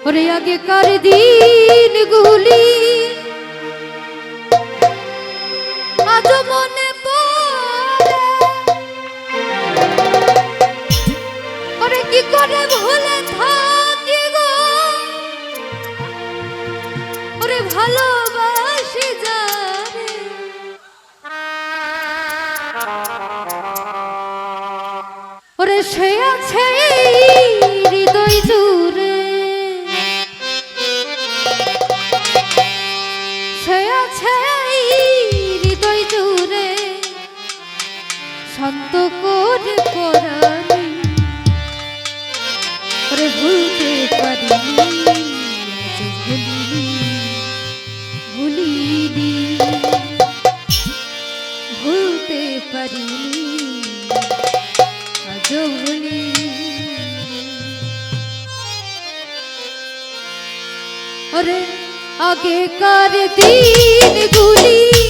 ওরে আগে কার দিন গুলি? আজ মনে ওরে কি করে ভুলে থাকি গো? ওরে ভালোবাসি যারে ওরে সে আছে ওরে আগেকার দিনগুলি।